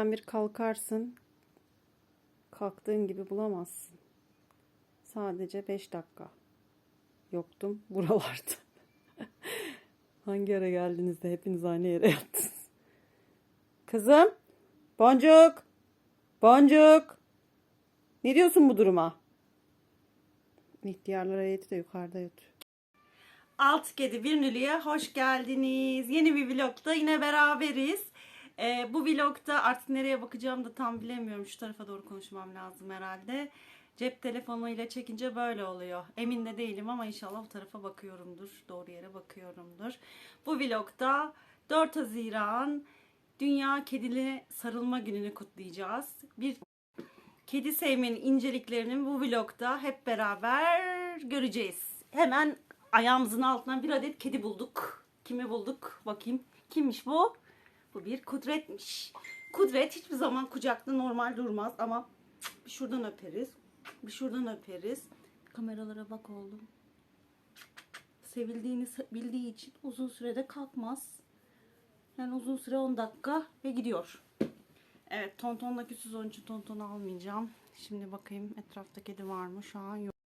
Yerinden bir kalkarsın. Kalktığın gibi bulamazsın. Sadece 5 dakika. Yoktum buralarda. Hangi ara geldiniz de hepiniz aynı yere yattınız. Kızım. Boncuk. Boncuk. Ne diyorsun bu duruma? İhtiyarlar heyeti de yukarıda yatıyor. Altı Kedi Bir Nülü'ye hoş geldiniz. Yeni bir vlogda yine beraberiz. Ee, bu vlogda artık nereye bakacağım da tam bilemiyorum. Şu tarafa doğru konuşmam lazım herhalde. Cep telefonuyla çekince böyle oluyor. Emin de değilim ama inşallah bu tarafa bakıyorumdur. Doğru yere bakıyorumdur. Bu vlogda 4 Haziran Dünya Kedili Sarılma Günü'nü kutlayacağız. Bir kedi sevmenin inceliklerini bu vlogda hep beraber göreceğiz. Hemen ayağımızın altından bir adet kedi bulduk. Kimi bulduk? Bakayım. Kimmiş bu? Bu bir kudretmiş. Kudret hiçbir zaman kucakta normal durmaz ama bir şuradan öperiz. Bir şuradan öperiz. Kameralara bak oğlum. Sevildiğini bildiği için uzun sürede kalkmaz. Yani uzun süre 10 dakika ve gidiyor. Evet tontonla küsüz onun için tontonu almayacağım. Şimdi bakayım etrafta kedi var mı? Şu an yok.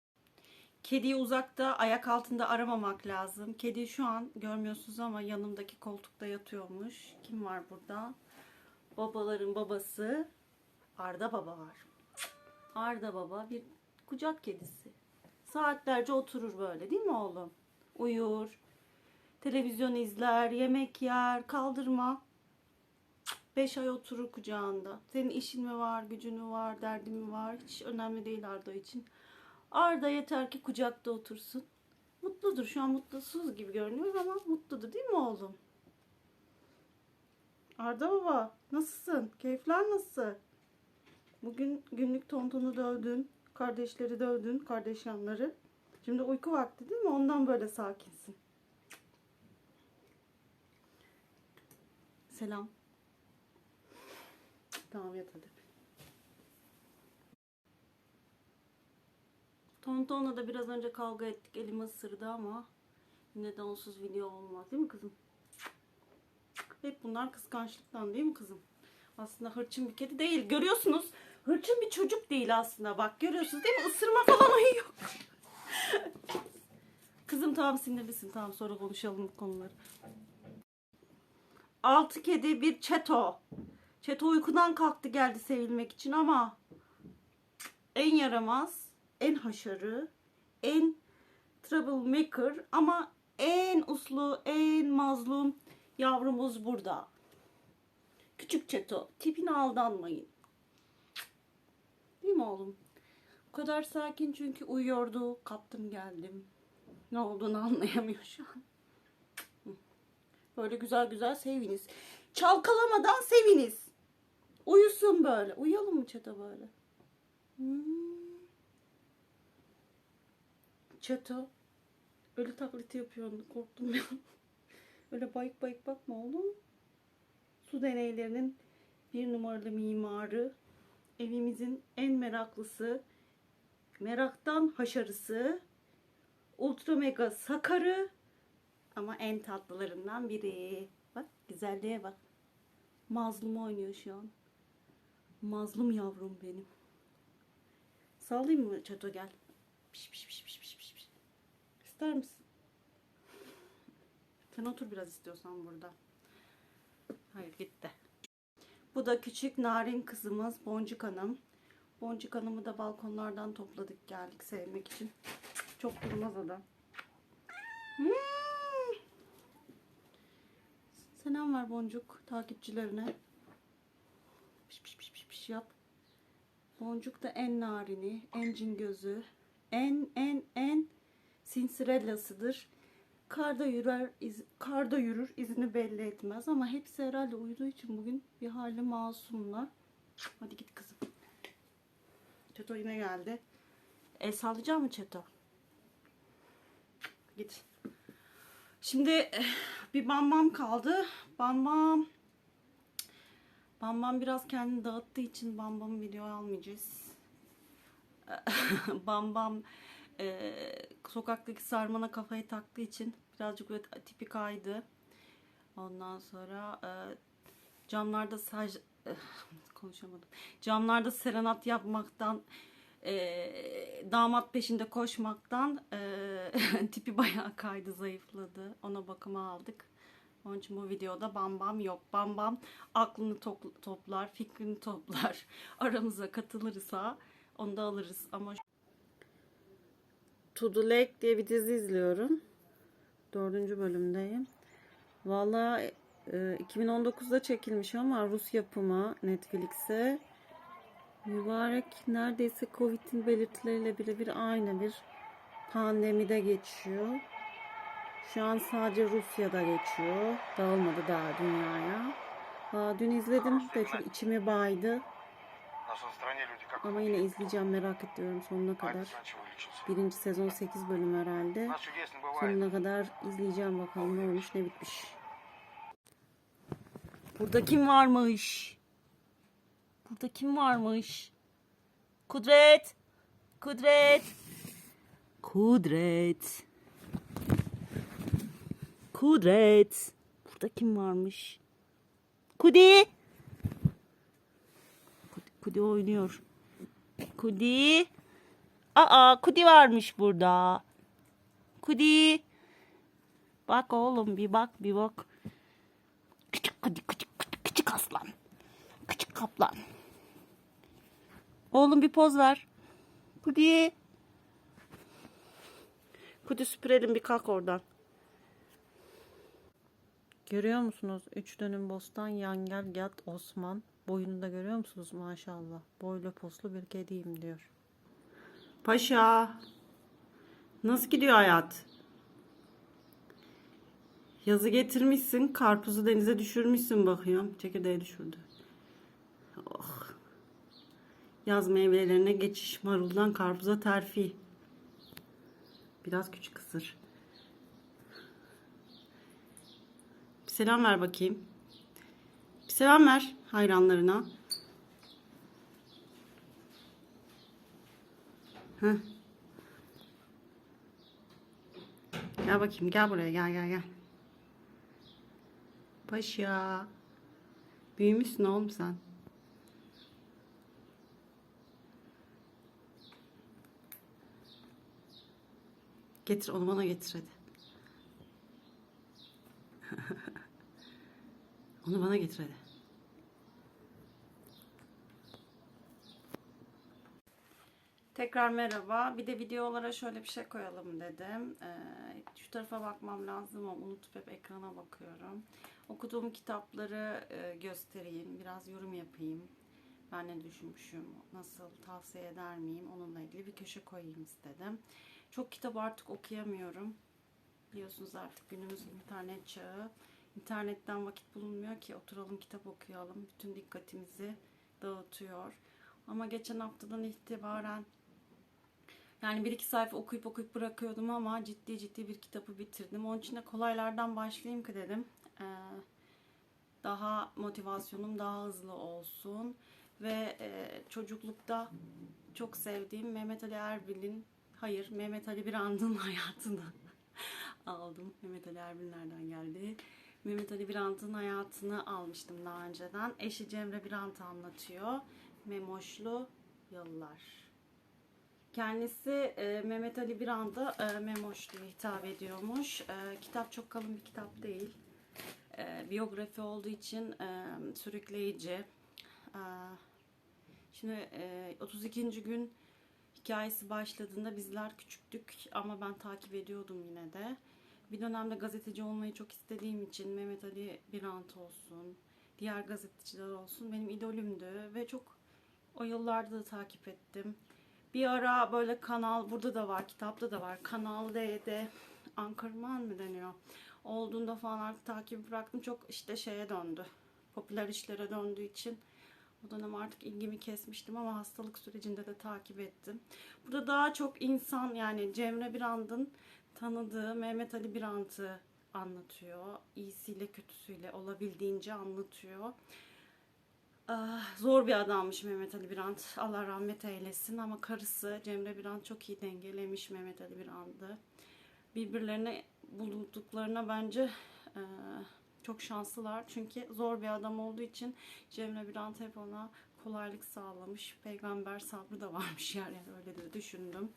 Kediyi uzakta ayak altında aramamak lazım. Kedi şu an görmüyorsunuz ama yanımdaki koltukta yatıyormuş. Kim var burada? Babaların babası Arda Baba var. Arda Baba bir kucak kedisi. Saatlerce oturur böyle değil mi oğlum? Uyur, televizyon izler, yemek yer, kaldırma. Beş ay oturur kucağında. Senin işin mi var, gücün mü var, derdin mi var? Hiç önemli değil Arda için. Arda yeter ki kucakta otursun. Mutludur. Şu an mutsuz gibi görünüyor ama mutludur değil mi oğlum? Arda baba nasılsın? Keyifler nasıl? Bugün günlük tontonu dövdün. Kardeşleri dövdün. Kardeş yanları. Şimdi uyku vakti değil mi? Ondan böyle sakinsin. Selam. Tamam yat hadi. Tonton'la da biraz önce kavga ettik. Elimi ısırdı ama yine de onsuz video olmaz değil mi kızım? Hep bunlar kıskançlıktan değil mi kızım? Aslında hırçın bir kedi değil. Görüyorsunuz hırçın bir çocuk değil aslında. Bak görüyorsunuz değil mi? Isırma falan o yok. kızım tamam sinirlisin. Tamam sonra konuşalım bu konuları. Altı kedi bir çeto. Çeto uykudan kalktı geldi sevilmek için ama en yaramaz, en haşarı, en troublemaker ama en uslu, en mazlum yavrumuz burada. Küçük Çeto, tipine aldanmayın. Değil mi oğlum? Bu kadar sakin çünkü uyuyordu. Kaptım geldim. Ne olduğunu anlayamıyor şu an. Böyle güzel güzel seviniz. Çalkalamadan seviniz. Uyusun böyle. Uyuyalım mı Çeto böyle? Hmm. Çeto. Ölü taklidi yapıyorsun. Korktum ya. Öyle bayık bayık bakma oğlum. Su deneylerinin bir numaralı mimarı. Evimizin en meraklısı. Meraktan haşarısı. Ultra mega sakarı. Ama en tatlılarından biri. Bak güzelliğe bak. Mazlum oynuyor şu an. Mazlum yavrum benim. Sallayayım mı Çato gel. Piş piş piş piş İster misin? Sen otur biraz istiyorsan burada. Hayır gitti. Bu da küçük narin kızımız Boncuk Hanım. Boncuk Hanım'ı da balkonlardan topladık geldik sevmek için. Çok durmaz adam. Hmm. Selam ver Boncuk takipçilerine. Piş piş piş piş piş yap. Boncuk da en narini, en cin gözü, en en en sinsirellasıdır. Karda yürür, iz, karda yürür, izini belli etmez ama hepsi herhalde uyuduğu için bugün bir hali masumlar. Hadi git kızım. Çeto yine geldi. El sallayacak mı Çeto? Git. Şimdi eh, bir bambam kaldı. Bambam Bambam biraz kendini dağıttığı için Bambam'ı video almayacağız. Bambam e, sokaktaki sarmana kafayı taktığı için birazcık böyle tipi kaydı. Ondan sonra e, camlarda staj, konuşamadım. Camlarda serenat yapmaktan e, damat peşinde koşmaktan e, tipi bayağı kaydı zayıfladı. Ona bakıma aldık. Onun için bu videoda bam bam yok. Bam bam aklını topl- toplar, fikrini toplar. Aramıza katılırsa onu da alırız. Ama To the Lake diye bir dizi izliyorum. Dördüncü bölümdeyim. Valla e, 2019'da çekilmiş ama Rus yapımı Netflix'e. Mübarek neredeyse Covid'in belirtileriyle birebir aynı bir pandemide geçiyor. Şu an sadece Rusya'da geçiyor. Dağılmadı daha dünyaya. Aa, dün izledim de çok içimi baydı. Ama yine izleyeceğim merak ediyorum sonuna kadar. Birinci sezon 8 bölüm herhalde. Sonuna kadar izleyeceğim bakalım ne olmuş ne bitmiş. Burada kim varmış? Burada kim varmış? Kudret! Kudret! Kudret! Kudret! Burada kim varmış? Kudi! Kudi, oynuyor. Kudi! Aa, Kudi varmış burada. Kudi. Bak oğlum bir bak bir bak. Küçük kudi küçük küçük, küçük aslan. Küçük kaplan. Oğlum bir poz ver. Kudi. Kudi süpürelim bir kalk oradan. Görüyor musunuz? Üç dönüm bostan yangel yat Osman. Boyunu da görüyor musunuz maşallah. Boylu poslu bir kediyim diyor. Paşa. Nasıl gidiyor hayat? Yazı getirmişsin, karpuzu denize düşürmüşsün bakıyorum. Çekirdeği düşürdü. Oh. Yaz meyvelerine geçiş, maruldan karpuza terfi. Biraz küçük kısır. Selam ver bakayım. Selam ver hayranlarına. Heh. Gel bakayım gel buraya gel gel gel. Paşa. Büyümüşsün oğlum sen. Getir onu bana getir hadi. onu bana getir hadi. Tekrar merhaba. Bir de videolara şöyle bir şey koyalım dedim. Ee, şu tarafa bakmam lazım ama unutup hep ekrana bakıyorum. Okuduğum kitapları e, göstereyim. Biraz yorum yapayım. Ben ne düşünmüşüm, nasıl tavsiye eder miyim onunla ilgili bir köşe koyayım istedim. Çok kitap artık okuyamıyorum. Biliyorsunuz artık günümüz internet çağı. İnternetten vakit bulunmuyor ki oturalım kitap okuyalım. Bütün dikkatimizi dağıtıyor. Ama geçen haftadan itibaren yani bir iki sayfa okuyup okuyup bırakıyordum ama ciddi ciddi bir kitabı bitirdim. Onun için de kolaylardan başlayayım ki dedim. Ee, daha motivasyonum daha hızlı olsun. Ve e, çocuklukta çok sevdiğim Mehmet Ali Erbil'in, hayır Mehmet Ali Birand'ın hayatını aldım. Mehmet Ali Erbil nereden geldi? Mehmet Ali Birand'ın hayatını almıştım daha önceden. Eşi Cemre Birand anlatıyor. Memoşlu Yıllar. Kendisi e, Mehmet Ali Birand'a e, Memoş diye hitap ediyormuş. E, kitap çok kalın bir kitap değil. E, biyografi olduğu için e, sürükleyici. E, şimdi e, 32. gün hikayesi başladığında bizler küçüktük ama ben takip ediyordum yine de. Bir dönemde gazeteci olmayı çok istediğim için Mehmet Ali Birand olsun, diğer gazeteciler olsun benim idolümdü ve çok o yıllarda da takip ettim. Bir ara böyle kanal, burada da var, kitapta da var. Kanal D'de Ankarman mı deniyor? Olduğunda falan artık takibi bıraktım. Çok işte şeye döndü. Popüler işlere döndüğü için o dönem artık ilgimi kesmiştim ama hastalık sürecinde de takip ettim. Burada daha çok insan yani Cemre Birand'ın tanıdığı Mehmet Ali Birand'ı anlatıyor. İyisiyle kötüsüyle olabildiğince anlatıyor. Ah, Zor bir adammış Mehmet Ali Birand. Allah rahmet eylesin ama karısı Cemre Birand çok iyi dengelemiş Mehmet Ali Birand'ı. Birbirlerine bulduklarına bence e, Çok şanslılar çünkü zor bir adam olduğu için Cemre Birant hep ona kolaylık sağlamış. Peygamber sabrı da varmış yani öyle de düşündüm.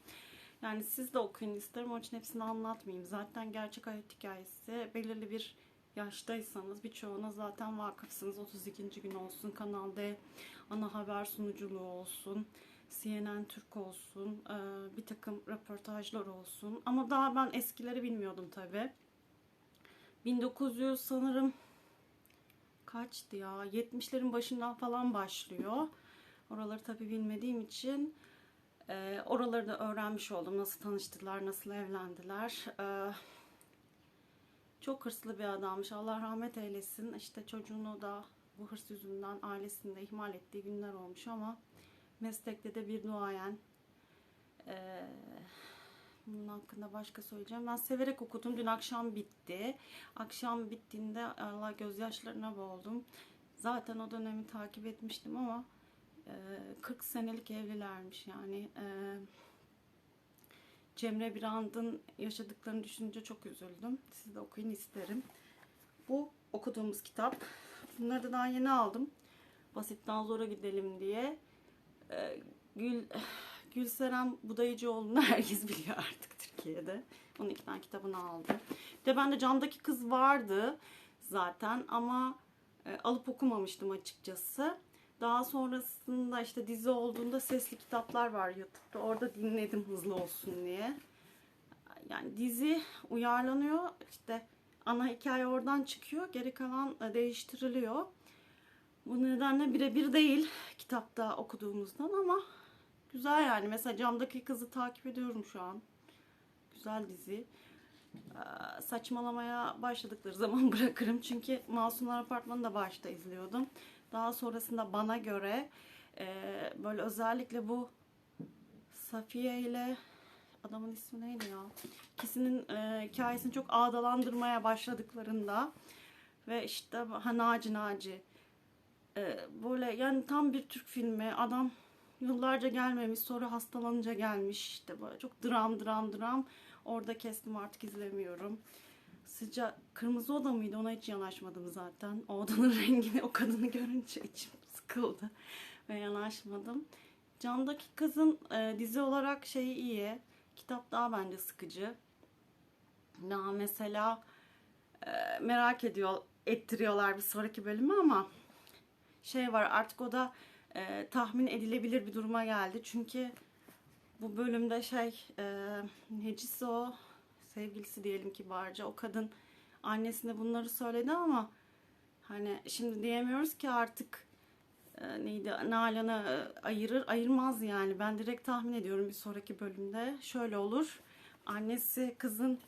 Yani siz de okuyun isterim. Onun için hepsini anlatmayayım. Zaten gerçek hayat hikayesi belirli bir yaştaysanız birçoğuna zaten vakıfsınız. 32. gün olsun, Kanal ana haber sunuculuğu olsun, CNN Türk olsun, e, bir takım röportajlar olsun. Ama daha ben eskileri bilmiyordum tabi. 1900 sanırım kaçtı ya? 70'lerin başından falan başlıyor. Oraları tabi bilmediğim için e, oraları da öğrenmiş oldum. Nasıl tanıştılar, nasıl evlendiler. E, çok hırslı bir adammış. Allah rahmet eylesin. İşte çocuğunu da bu hırs yüzünden ailesinde ihmal ettiği günler olmuş ama meslekte de bir duayen. Ee, bunun hakkında başka söyleyeceğim. Ben severek okudum. Dün akşam bitti. Akşam bittiğinde Allah gözyaşlarına boğuldum. Zaten o dönemi takip etmiştim ama e, 40 senelik evlilermiş yani. E, Cemre Birand'ın yaşadıklarını düşününce çok üzüldüm. Siz de okuyun isterim. Bu okuduğumuz kitap. Bunları da daha yeni aldım. Basitten zora gidelim diye. Ee, Gül Gülseren Budayıcıoğlu'nu herkes biliyor artık Türkiye'de. Onun iki tane kitabını aldım. Bir de bende Camdaki Kız vardı zaten ama e, alıp okumamıştım açıkçası. Daha sonrasında işte dizi olduğunda sesli kitaplar var YouTube'da. Orada dinledim hızlı olsun diye. Yani dizi uyarlanıyor. İşte ana hikaye oradan çıkıyor. Geri kalan e, değiştiriliyor. Bu nedenle birebir değil kitapta okuduğumuzdan ama güzel yani. Mesela Camdaki Kızı takip ediyorum şu an. Güzel dizi. Ee, Saçmalamaya başladıkları zaman bırakırım. Çünkü Masumlar Apartmanı da başta izliyordum. Daha sonrasında bana göre e, böyle özellikle bu Safiye ile adamın ismi neydi ya? İkisinin e, hikayesini çok ağdalandırmaya başladıklarında ve işte ha Naci Naci e, böyle yani tam bir Türk filmi adam yıllarca gelmemiş sonra hastalanınca gelmiş işte böyle çok dram dram dram orada kestim artık izlemiyorum. Sıcak kırmızı oda mıydı ona hiç yanaşmadım zaten. O odanın rengini o kadını görünce içim sıkıldı ve yanaşmadım. Camdaki Kız'ın e, dizi olarak şeyi iyi. Kitap daha bence sıkıcı. Daha mesela e, merak ediyor ettiriyorlar bir sonraki bölümü ama şey var artık o da e, tahmin edilebilir bir duruma geldi. Çünkü bu bölümde şey e, necisi o sevgilisi diyelim ki Barca o kadın annesine bunları söyledi ama hani şimdi diyemiyoruz ki artık e, neydi Nalan'ı e, ayırır ayırmaz yani. Ben direkt tahmin ediyorum bir sonraki bölümde şöyle olur. Annesi kızın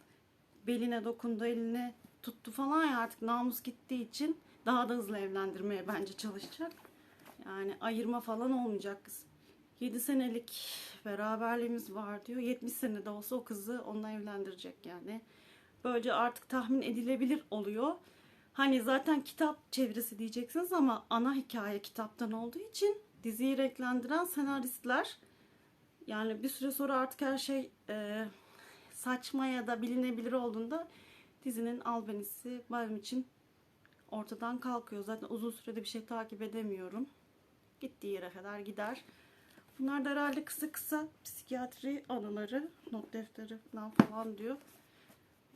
beline dokundu elini tuttu falan ya artık namus gittiği için daha da hızlı evlendirmeye bence çalışacak. Yani ayırma falan olmayacak kız 7 senelik beraberliğimiz var diyor 70 sene de olsa o kızı onunla evlendirecek yani böylece artık tahmin edilebilir oluyor Hani zaten kitap çevirisi diyeceksiniz ama ana hikaye kitaptan olduğu için diziyi renklendiren senaristler yani bir süre sonra artık her şey e, saçma ya da bilinebilir olduğunda dizinin albenisi benim için ortadan kalkıyor. Zaten uzun sürede bir şey takip edemiyorum. Gittiği yere kadar gider. Bunlar da herhalde kısa kısa psikiyatri anıları, not defteri falan falan diyor.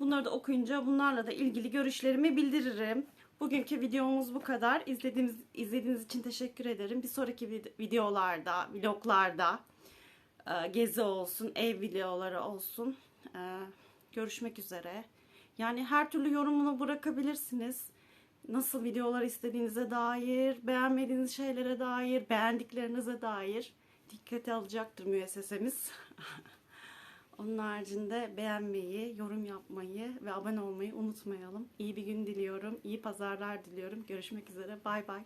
Bunları da okuyunca bunlarla da ilgili görüşlerimi bildiririm. Bugünkü videomuz bu kadar. İzlediğiniz, izlediğiniz için teşekkür ederim. Bir sonraki vid- videolarda, vloglarda e, gezi olsun, ev videoları olsun. E, görüşmek üzere. Yani her türlü yorumunu bırakabilirsiniz. Nasıl videolar istediğinize dair, beğenmediğiniz şeylere dair, beğendiklerinize dair dikkate alacaktır müessesemiz. Onun haricinde beğenmeyi, yorum yapmayı ve abone olmayı unutmayalım. İyi bir gün diliyorum. iyi pazarlar diliyorum. Görüşmek üzere. Bay bay.